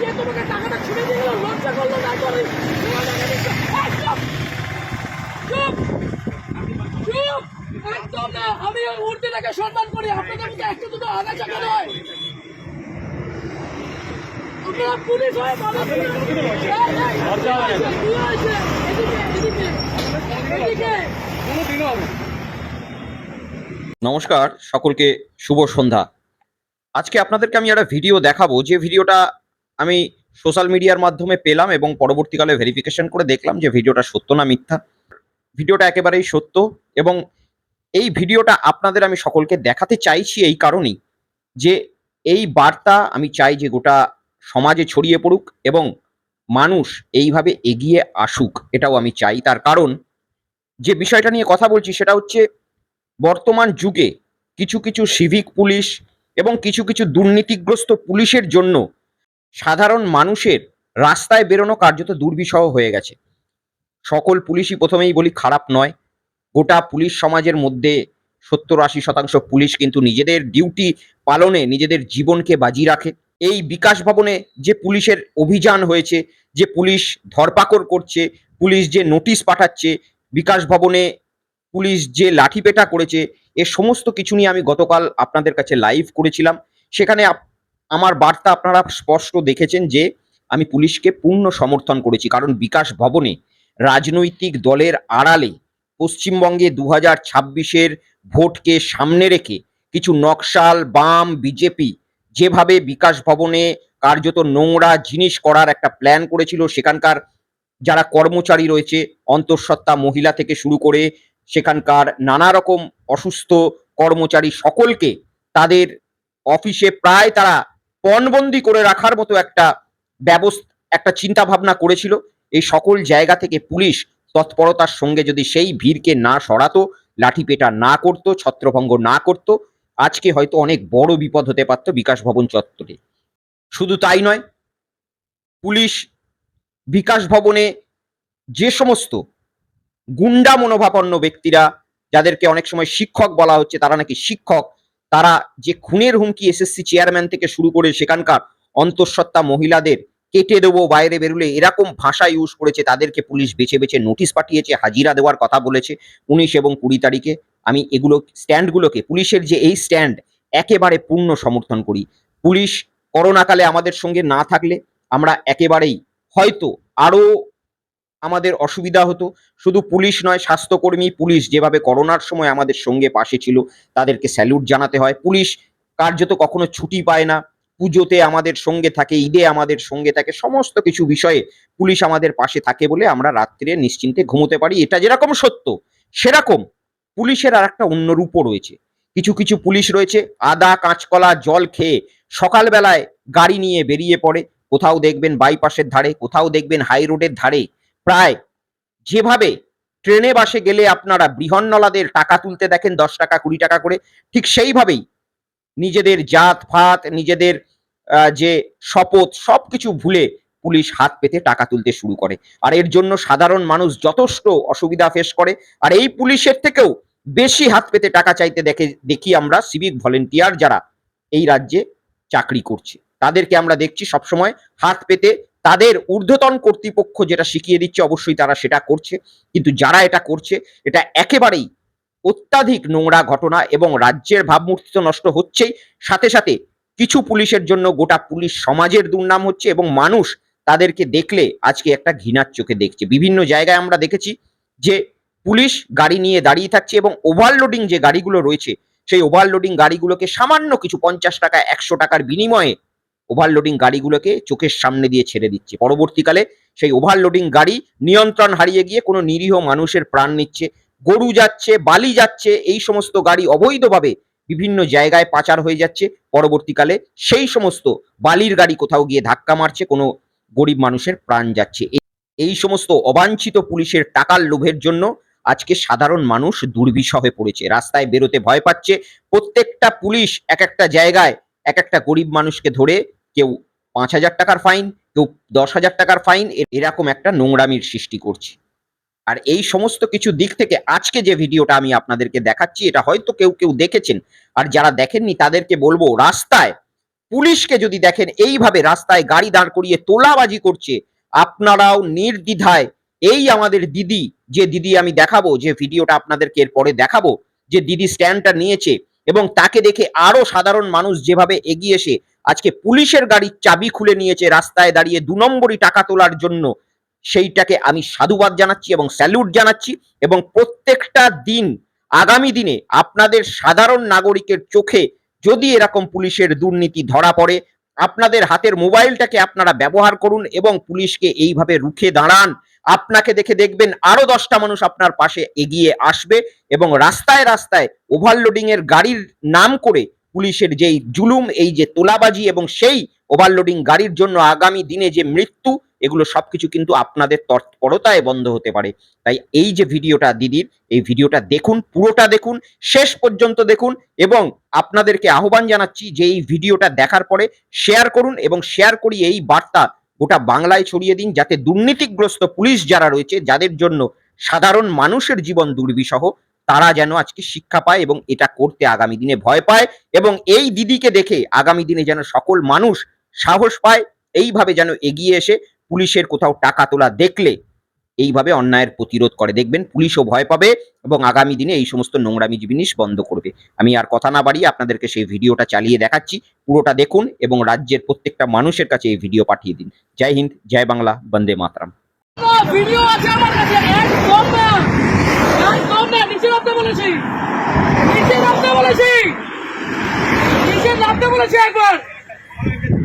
যে তোমাকে টাকাটা ছুটে দিয়ে গেল লজ্জা করল না করে তোমার টাকা দিচ্ছে। এই, চুপ! চুপ! চুপ! একদম না আমি মূর্তিটাকে সম্মান করি আপনাদের মধ্যে একটু দুটো আগাছা কেন হয় আপনারা পুলিশ হয়ে মানুষ এই, এই, কি হয়েছে? কি হয়েছে? এদিকে, এদিকে, এদিকে। নমস্কার সকলকে শুভ সন্ধ্যা আজকে আপনাদেরকে আমি একটা ভিডিও দেখাবো যে ভিডিওটা আমি সোশ্যাল মিডিয়ার মাধ্যমে পেলাম এবং পরবর্তীকালে ভেরিফিকেশন করে দেখলাম যে ভিডিওটা সত্য না মিথ্যা। ভিডিওটা একেবারেই সত্য এবং এই ভিডিওটা আপনাদের আমি সকলকে দেখাতে চাইছি এই কারণেই যে এই বার্তা আমি চাই যে গোটা সমাজে ছড়িয়ে পড়ুক এবং মানুষ এইভাবে এগিয়ে আসুক, এটাও আমি চাই। তার কারণ যে বিষয়টা নিয়ে কথা বলছি সেটা হচ্ছে বর্তমান যুগে কিছু কিছু সিভিক পুলিশ এবং কিছু কিছু দুর্নীতিগ্রস্ত পুলিশের জন্য সাধারণ মানুষের রাস্তায় বেরোনো কার্যত দুর্বিষহ হয়ে গেছে। সকল পুলিশই প্রথমেই বলি খারাপ নয়। গোটা পুলিশ সমাজের মধ্যে সত্তর আশি শতাংশ পুলিশ কিন্তু নিজেদের ডিউটি পালনে নিজেদের জীবনকে বাজি রাখে। এই বিকাশ ভবনে যে পুলিশের অভিযান হয়েছে, যে পুলিশ ধরপাকড় করছে, পুলিশ যে নোটিশ পাঠাচ্ছে, বিকাশ ভবনে পুলিশ যে লাঠিপেটা করেছে, এ সমস্ত কিছু নিয়ে আমি গতকাল আপনাদের কাছে লাইভ করেছিলাম। সেখানে আমার বার্তা আপনারা স্পষ্ট দেখেছেন যে আমি পুলিশকে পূর্ণ সমর্থন করেছি। কারণ বিকাশ ভবনে রাজনৈতিক দলের আড়ালে পশ্চিমবঙ্গে দু হাজার ছাব্বিশের ভোটকে সামনে রেখে কিছু নকশাল, বাম, বিজেপি যেভাবে বিকাশ ভবনে কার্যত নোংরা জিনিস করার একটা প্ল্যান করেছিল, সেখানকার যারা কর্মচারী রয়েছে, অন্তঃসত্ত্বা মহিলা থেকে শুরু করে সেখানকার নানা রকম অসুস্থ কর্মচারী সকলকে তাদের অফিসে প্রায় তারা পণবন্দি করে রাখার মতো একটা ব্যবস্থা, একটা চিন্তা ভাবনা করেছিল। এই সকল জায়গা থেকে পুলিশ তৎপরতার সঙ্গে যদি সেই ভিড়কে না সরাতো, লাঠিপেটা না করতো, ছত্রভঙ্গ না করতো, আজকে হয়তো অনেক বড় বিপদ হতে পারতো বিকাশ ভবন চত্বরে। শুধু তাই নয়, পুলিশ বিকাশ ভবনে যে সমস্ত গুন্ডা মনোভাপন্ন ব্যক্তিরা, যাদেরকে অনেক সময় শিক্ষক বলা হচ্ছে, তারা নাকি শিক্ষক তারা যে খুনের হুমকি এসএসসি চেয়ারম্যান থেকে শুরু করে সেখানকার অন্তঃসত্ত্বা মহিলাদের কেটে দেবো, বাইরে বেরুলে এরকম ভাষা ইউজ করেছে, তাদেরকে পুলিশ বেছে বেছে নোটিশ পাঠিয়েছে, হাজিরা দেওয়ার কথা বলেছে উনিশ এবং কুড়ি তারিখে। আমি এগুলো স্ট্যান্ডগুলোকে পুলিশের যে এই স্ট্যান্ড একেবারে পূর্ণ সমর্থন করি। পুলিশ করোনাকালে আমাদের সঙ্গে না থাকলে আমরা একেবারেই হয়তো আরও আমাদের অসুবিধা হতো। শুধু পুলিশ নয়, স্বাস্থ্যকর্মী, পুলিশ যেভাবে করোনার সময় আমাদের সঙ্গে পাশে ছিল, তাদেরকে স্যালুট জানাতে হয়। পুলিশ কার্যত কখনো ছুটি পায় না। পুজোতে আমাদের সঙ্গে থাকে, ঈদে আমাদের সঙ্গে থাকে, সমস্ত কিছু বিষয়ে পুলিশ আমাদের পাশে থাকে বলে আমরা রাত্রে নিশ্চিন্তে ঘুমোতে পারি। এটা যেরকম সত্য, সেরকম পুলিশের আর একটা অন্য রূপও রয়েছে। কিছু কিছু পুলিশ রয়েছে, আদা, কাঁচকলা, জল খেয়ে সকালবেলায় গাড়ি নিয়ে বেরিয়ে পড়ে। কোথাও দেখবেন বাইপাসের ধারে, কোথাও দেখবেন হাই রোডের ধারে। প্রায় যেভাবে ট্রেনে বাসে গেলে আপনারা বৃহন্নলাদের টাকা তুলতে দেখেন, দশ টাকা, কুড়ি টাকা করে, ঠিক সেইভাবেই নিজেদের জাত, ফাত, নিজেদের যে শপথ, সবকিছু ভুলে পুলিশ হাত পেতে টাকা তুলতে শুরু করে। আর এর জন্য সাধারণ মানুষ যথেষ্ট অসুবিধা ফেস করে। আর এই পুলিশের থেকেও বেশি হাত পেতে টাকা চাইতে দেখে, দেখি আমরা সিভিক ভলেন্টিয়ার যারা এই রাজ্যে চাকরি করছে। তাদেরকে আমরা দেখছি সবসময় হাত পেতে তাদের ঊর্ধ্বতন কর্তৃপক্ষ যেটা শিখিয়ে দিচ্ছে, অবশ্যই তারা সেটা করছে। কিন্তু যারা এটা করছে, এটা একেবারেই অত্যাধিক নোংরা ঘটনা এবং রাজ্যের ভাবমূর্তি তো নষ্ট হচ্ছেই। সাথে সাথে কিছু পুলিশের জন্য গোটা পুলিশ সমাজের দুর্নাম হচ্ছে এবং মানুষ তাদেরকে দেখলে আজকে একটা ঘৃণার চোখে দেখছে। বিভিন্ন জায়গায় আমরা দেখেছি যে পুলিশ গাড়ি নিয়ে দাঁড়িয়ে থাকছে এবং ওভারলোডিং যে গাড়িগুলো রয়েছে, সেই ওভারলোডিং গাড়িগুলোকে সামান্য কিছু পঞ্চাশ টাকা, একশো টাকার বিনিময়ে ওভারলোডিং গাড়িগুলোকে চোখের সামনে দিয়ে ছেড়ে দিচ্ছে। পরবর্তীকালে সেই ওভারলোডিং গাড়ি নিয়ন্ত্রণ হারিয়ে গিয়ে কোনো নিরীহ মানুষের প্রাণ নিচ্ছে। গরু যাচ্ছে, বালি যাচ্ছে, এই সমস্ত গাড়ি অবৈধভাবে বিভিন্ন জায়গায় পাচার হয়ে যাচ্ছে। পরবর্তীকালে সেই সমস্ত বালির গাড়ি কোথাও গিয়ে ধাক্কা মারছে, কোনো গরিব মানুষের প্রাণ যাচ্ছে। এই- সমস্ত অবাঞ্ছিত পুলিশের টাকার লোভের জন্য আজকে সাধারণ মানুষ দুর্বিষহে পড়েছে। রাস্তায় বেরোতে ভয় পাচ্ছে। প্রত্যেকটা পুলিশ এক একটা জায়গায় এক একটা গরিব মানুষকে ধরে কেউ পাঁচ হাজার টাকার ফাইন কেউ দশ হাজার টাকার ফাইন এরকম একটা নোংরামির সৃষ্টি করছে। আর এই সমস্ত কিছু দিক থেকে আজকে যে ভিডিওটা আমি আপনাদেরকে দেখাচ্ছি, এটা হয়তো কেউ কেউ দেখেছেন। আর যারা দেখেননি, তাদেরকে বলব, রাস্তায় পুলিশকে যদি দেখেন, এইভাবে রাস্তায় গাড়ি দাঁড় করিয়ে তোলাবাজি করছে, আপনারাও নির্দ্বিধায় এই আমাদের দিদি, যে দিদি আমি দেখাবো, যে ভিডিওটা আপনাদেরকে এরপরে দেখাবো, যে দিদি স্ট্যান্ডটা নিয়েছে এবং তাকে দেখে আরও সাধারণ মানুষ যেভাবে এগিয়ে এসে আজকে পুলিশের গাড়ির চাবি খুলে নিয়েছে, রাস্তায় দাঁড়িয়ে দু নম্বরই টাকা তোলার জন্য। সেইটাকে আমি সাধুবাদ জানাচ্ছি এবং স্যালুট জানাচ্ছি এবং প্রত্যেকটা দিন, আগামী দিনে আপনাদের সাধারণ নাগরিকের চোখে যদি এরকম পুলিশের দুর্নীতি ধরা পড়ে, আপনাদের হাতের মোবাইলটাকে আপনারা ব্যবহার করুন এবং পুলিশকে এইভাবে রুখে দাঁড়ান। আপনাকে দেখে দেখবেন আরও দশটা মানুষ আপনার পাশে এগিয়ে আসবে এবং রাস্তায় রাস্তায় ওভারলোডিং এর গাড়ির নাম করে পুলিশের যেই জুলুম, এই যে তোলাবাজি এবং সেই ওভারলোডিং গাড়ির জন্য আগামী দিনে যে মৃত্যু, এগুলো সবকিছু কিন্তু আপনাদের তৎপরতায় বন্ধ হতে পারে। তাই এই যে ভিডিওটা দিদির এই ভিডিওটা দেখুন, পুরোটা দেখুন, শেষ পর্যন্ত দেখুন এবং আপনাদেরকে আহ্বান জানাচ্ছি যে এই ভিডিওটা দেখার পরে শেয়ার করুন এবং শেয়ার করি এই বার্তা গোটা বাংলায় ছড়িয়ে দিন যাতে দুর্নীতিগ্রস্ত পুলিশ যারা রয়েছে, যাদের জন্য সাধারণ মানুষের জীবন দুর্বিষহ তারা যেন আজকে শিক্ষা পায় এবং এটা করতে আগামী দিনে ভয় পায় এবং এই দিদিকে দেখে আগামী দিনে যেন সকল মানুষ সাহস পায়, এইভাবে যেন এগিয়ে এসে পুলিশের কোথাও টাকা তোলা দেখলে এইভাবে অন্যায়ের প্রতিরোধ করে। দেখবেন পুলিশও ভয় পাবে এবং আগামী দিনে এই সমস্ত নোংরামি জিনিস বন্ধ করবে। আমি আর কথা না বাড়িয়ে আপনাদেরকে সেই ভিডিওটা চালিয়ে দেখাচ্ছি। পুরোটা দেখুন এবং রাজ্যের প্রত্যেকটা মানুষের কাছে এই ভিডিও পাঠিয়ে দিন। জয় হিন্দ, জয় বাংলা, বন্দে মাতরম। ভিডিও আছে আমার কাছে, একদম বলেছি নিচে নামতে বলেছি নিচে নামতে বলেছি একবার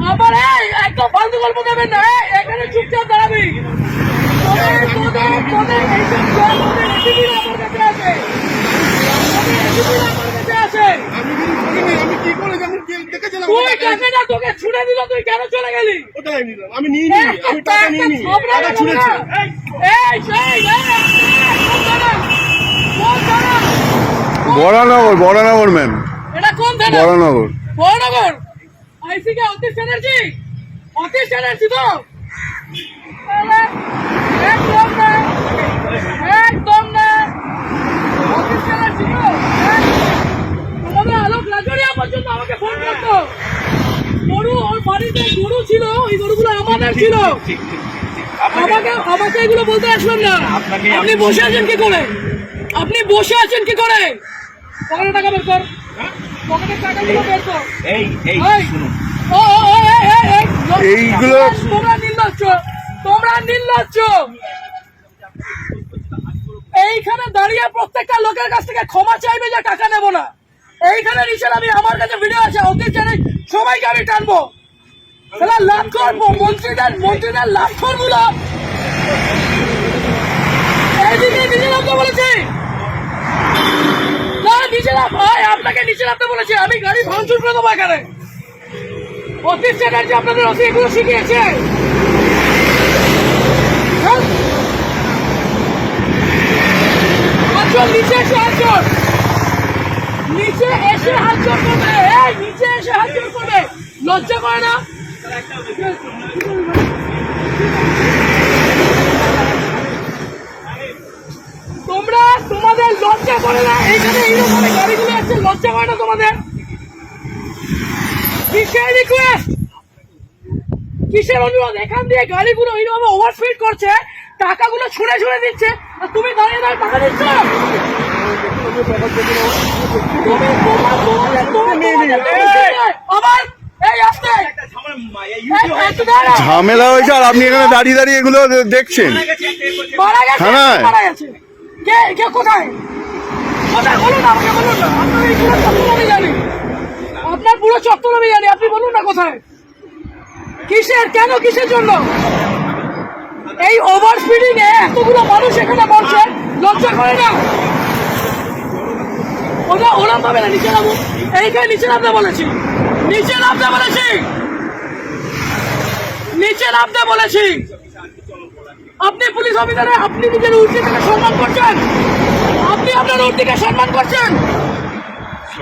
আবার এই একদম ফালতু গল্প দেবেন না এখানে চুপচাপ দাঁড়াবি আমি কিছু করিনি, আমি টাকা নিইনি। টাকা ছুঁড়েছি। বরানগর বরানগর ম্যাম এটা কোন থানা বরানগর বড়নগর আইসি কে অতীশ ব্যানার্জি অতীশ ব্যানার্জি তো একদম না একদম না অতীশ ব্যানার্জি তো হ্যাঁ? আমাদের আলোক লাজরিয়া পর্যন্ত আমাকে ফোন করতো গরু ওর বাড়িতে গরু ছিল ওই গরুগুলো আমাদের ছিল আমাকে আমাকে এগুলো বলতে আসবেন না আপনি বসে আছেন কি করে আপনি বসে আছেন কি করে? পকেটে টাকা বের কর। পকেটে টাকাগুলো বের কর। এই এই এই, শুনুন। ও, ও, ও, এই, এই, এই, এইগুলো- তোমরা নির্লজ্জ। তোমরা নির্লজ্জ। এইখানে দাঁড়িয়ে প্রত্যেকটা লোকের কাছ থেকে ক্ষমা চাইবে যে টাকা নেব না। এইখানে নিচে আমি আমার কাছে ভিডিও আছে জানে সবাইকে আমি টানবো। তাহলে লাভ করব। মন্ত্রীদের মন্ত্রীদের লাভ করব না। এইদিকে নামতে বলেছি নিচে আপনাকে নিচে নামতে বলেছি, আমি গাড়ি ভাঙচুর করে দেবো এখানে। অতীত চ্যাটার্জি হ্যাঁ? নিচে এসে হাতজোড় নিচে এসে হাতজোড় করবে। এই, নিচে এসে হাতজোড় করবে। লজ্জা করে না? তোমাদের লজ্জা করে না? এইখানে এইরকম গাড়িগুলো আছে লজ্জা করে না তোমাদের? কিসের রিকোয়েস্ট কিসের অনুরোধ? এখান দিয়ে গাড়িগুলো এইরকম ওভারস্পিড করছে টাকাগুলো ছুঁড়ে ছুঁড়ে দিচ্ছে আর তুমি দাঁড়িয়ে দাঁড়িয়ে টাকা দিচ্ছ আবার এই আসতে। ঝামেলা হয়েছে আর আপনি এখানে দাঁড়িয়ে দাঁড়িয়ে এগুলো দেখছেন। থানায়? কে কে কোথায়? কোথায়? বলুন আমাকে বলুন না। আপনার এই পুরো চত্বর আমি জানি। আপনার পুরো চত্বর আমি জানি। আপনি বলুন না কোথায়? কিসের? কেন কিসের জন্য? এই ওভার স্পিডিং এ এতগুলো মানুষ এখানে বলছে লজ্জা করে না? ওরা ওরা পাবে না, নিচে নামো এইখানে নিচে নামতে বলেছি। নিচে নামতে বলেছি। নিচে নামতে বলেছি। আপনি পুলিশ অফিসারে আপনি নিজের উর্দিকে সম্মান করছেন? আপনি আপনার উর্দিকে সম্মান করছেন?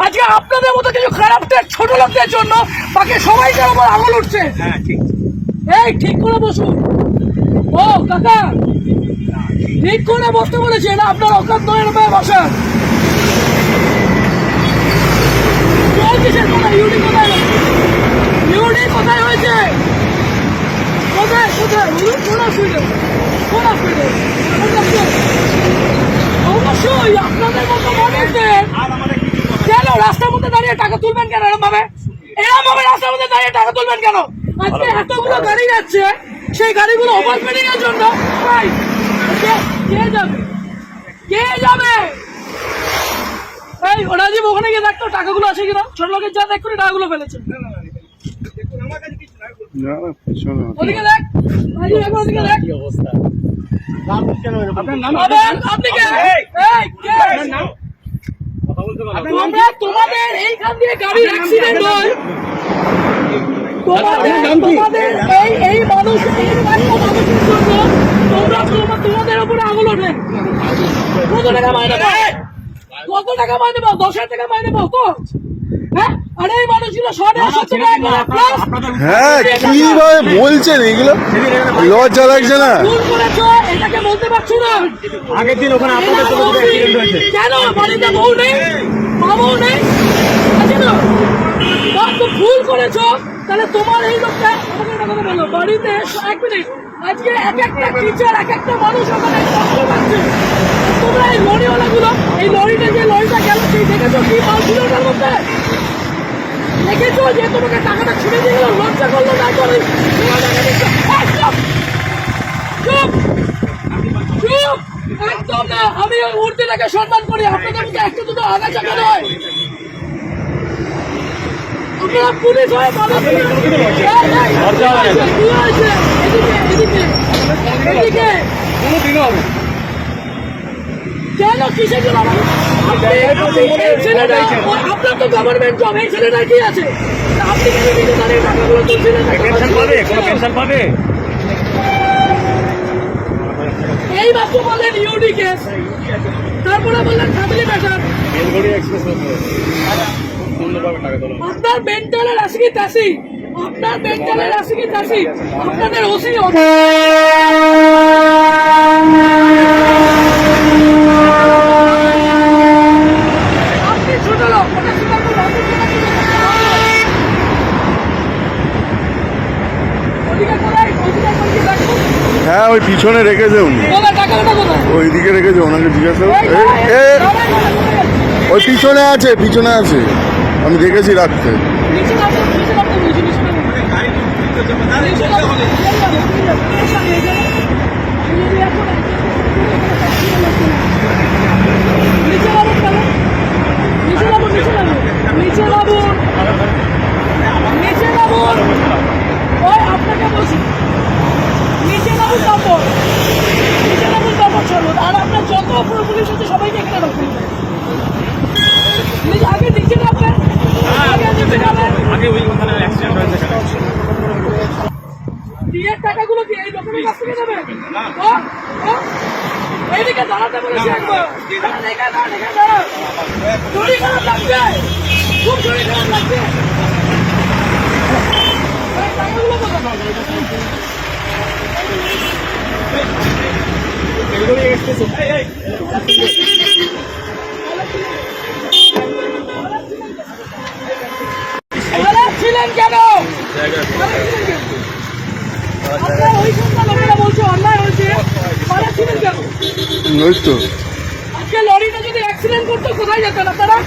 আজকে আপনাদের মতো কিছু খারাপদের ছোট লোকদের জন্য বাকি সবাই যার আমার আঙুল উঠছে। হ্যাঁ ঠিক। এই ঠিক করে বসুন। ও কাকা ঠিক করে বসতে বলেছি না আপনার অকাত নয় বসেন জল কিসের কথা ইউনি কোথায় ইউনি কোথায় হয়েছে কোথায় কোথায় বলুন কোন অসুবিধা কোন অসুবিধা অবশ্যই আপনাদের মতো মানুষদের কেন রাস্তার মধ্যে দাঁড়িয়ে টাকা তুলবেন কেন এরকম ভাবে এরকম ভাবে রাস্তার মধ্যে দাঁড়িয়ে টাকা তুলবেন কেন আজকে এতগুলো গাড়ি যাচ্ছে সেই গাড়িগুলো ওভারস্পিডিং এর জন্য। কে- কে যাবে? কে যাবে? এই রাজীব ওখানে গিয়ে দেখতো টাকাগুলো আছে কিনা। ছোট লোকের যা দেখ করে টাকাগুলো ফেলেছে। ওদিকে দেখ ওদিকে দেখ আবার আপনি কে এই কে? তোমাদের এইখান দিয়ে গাড়ি অ্যাক্সিডেন্ট হয়। তোমাদের তোমাদের এই এই মানুষ এই মানুষের জন্য তোমরা তোমাদের উপরে আঙুল ওঠে। কত টাকা মাইনে কত টাকা মাইনে পাও? দশ হাজার টাকা মাইনে পাও? তো হ্যাঁ? আরে এই মানুষগুলো শর্টে সত্তর টাকা হ্যাঁ কীভাবে বলছেন এগুলো? লজ্জা লাগছে না। এটাকে বলতে পারছ না। আগের দিন ওখানে আপনাদের তো অ্যাক্সিডেন্ট হয়েছে। কেন? বাড়িতে বউ নেই? নেই? আছে ভুল করেছ। তাহলে তোমার এই লোকটা বাড়িতে এক মিনিট। আজকে এক একটা টিচার এক একটা মানুষ ওখানে কষ্ট পাচ্ছে তোমরা এই লরিওয়ালাগুলো, এই লরিটা যে লরিটা গেল, সেই দেখেছ কি মাল ছিল মধ্যে? দেখেছ যে তোমাকে টাকাটা ছুড়ে দিয়ে গেল? লজ্জা করল না করে একদম না। আমি উর্দিটাকে সম্মান করি। আপনাদের মধ্যে একটা দুটো আগা চাকা নয় আপনারা পুলিশ হয়ে। কেন কিসের জন্য? আপনার তো গভর্নমেন্ট জব এই ছেলেটা কি আছে? আপনি কেন টাকাগুলো পাবে এই ইউডি কেস তারপরে বললেন ফ্যামিলি ম্যাটার আপনার মেন্টালের আসি কি তাসি আপনার মেন্টালের আসি কি তাসি আপনাদের ওসি। হ্যাঁ ওই পিছনে রেখেছে উনি? ওইদিকে রেখেছে ওনাকে জিজ্ঞাসা? ওই পিছনে আছে পিছনে আছে। আমি দেখেছি রাখতে নিচে নামো, নিচে নামো, নিচে, নিচে নামো। নিচে নামো, নিচে নামো, নিচে নামো। এই সামনে, এই জায়গায়। এই যদি এখন নিচে নামুন কেন? নিচে নামুন, নিচে নামুন। নিচে নামুন। নিচে নামুন। ওই আপনাকে বলছি। নিচে নামুন তারপর। নিচে নামুন তারপর চলুন। আর আপনার যত উপর পুলিশ আছে সবাইকে এখানে রাখুন নিচে আগে নিচে নামবেন আগে নিচে নামবেন আগে ওই ওখানে অ্যাক্সিডেন্ট হয়েছে বিয়ের টাকাগুলো কি এই লোকের কাছ থেকে নেবে ও? ও? এইদিকে দাঁড়াতে বলেছি একবার দাঁড়া, এখানে দাঁড়া, শরীর খারাপ লাগছে খুব শরীর খারাপ লাগছে এই টাকাগুলো কোথায়? পালাচ্ছিলেন কেন ওই সন্তান বলছে অন্যায় হয়েছে পালাচ্ছিলেন কেন? ওই তো। আজকে লরিটা যদি অ্যাক্সিডেন্ট করতো কোথায় যেতেন আপনারা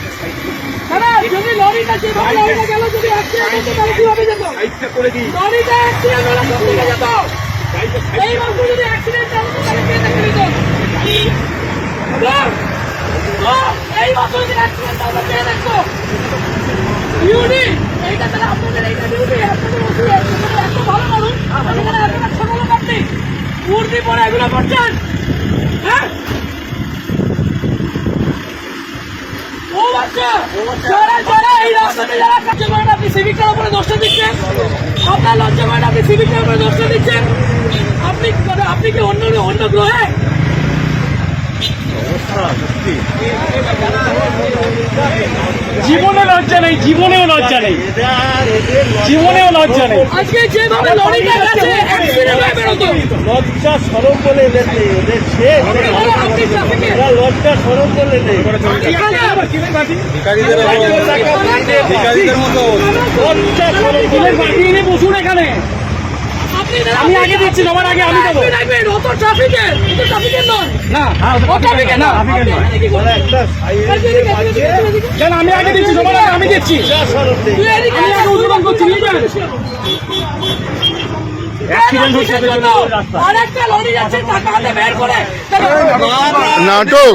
দাদা যদি লরিটা যেভাবে লরিটা গেল যদি অ্যাক্সিডেন্ট হতো তাহলে কীভাবে যেত? লরিটা অ্যাক্সিডেন্ট হলে দিকে যেত? এই মাত্র যদি অ্যাক্সিডেন্ট হতো তাহলে কে দেখে নিত? এই মাত্র যদি অ্যাক্সিডেন্ট হতো কে দেখতো? ইউনি এইটা তাহলে আপনাদের এইটা ডিউটি আপনাদের এত ভালো মানুষ এতটা ছোট লোক আপনি। উর্দি পরে এগুলো করছেন হ্যাঁ? এই আপনি উপরে দিচ্ছেন। আপনার আপনি উপরে দিচ্ছেন। আপনি আপনি কি অন্য অন্য গ্রহে? জীবনে লজ্জা নেই জীবনেও লজ্জা নেই জীবনেও লজ্জা নেই আজকে যেভাবে লরিটা গেছে লজ্জা সরম বলে এদের লজ্জা সরম বলে নেই লজ্জা সরম বলে। বসুন এখানে আমি আগে দিচ্ছি সবার আগে আমি দেবো। অত অত নয় না না। কেন? আমি আগে দিচ্ছি আগে আমি দিচ্ছি। আমি আগে উদ্বোধন করছি, নাটক।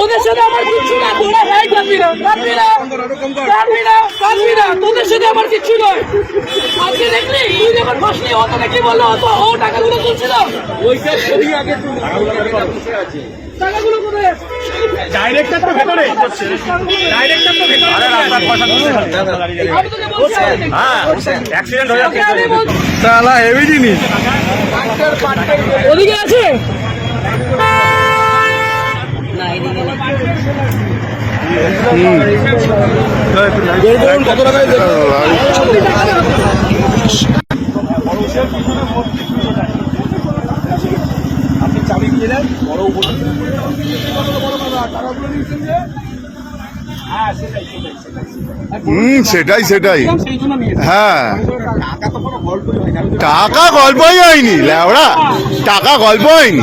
তোদের সাথে আমার কিচ্ছু না তোরা ভাই কাঁদবি না কাঁদবি না কাঁদবি না কাঁদবি না তোদের সাথে আমার কিচ্ছু নয়। আজকে দেখলি তুই যখন বসলি ও তোকে বলল তো ও টাকাগুলো তুলছিল টাকাগুলো কোথায় ডাইরেক্টর তো ভেতরে। ডাইরেক্টর তো ভেতরে। আমি তোকে বলছি অ্যাক্সিডেন্ট হয়ে হেভি জিনিস। ওদিকে আছে? হুম সেটাই সেটাই। সেই জন্য নিয়ে হ্যাঁ। টাকা গল্পই হয়নি টাকা গল্প হয়নি।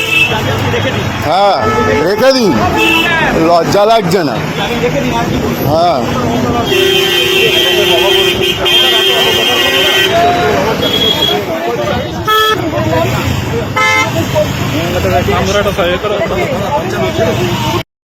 হ্যাঁ রেখে দিন। লজ্জা লাগছে না। হ্যাঁ।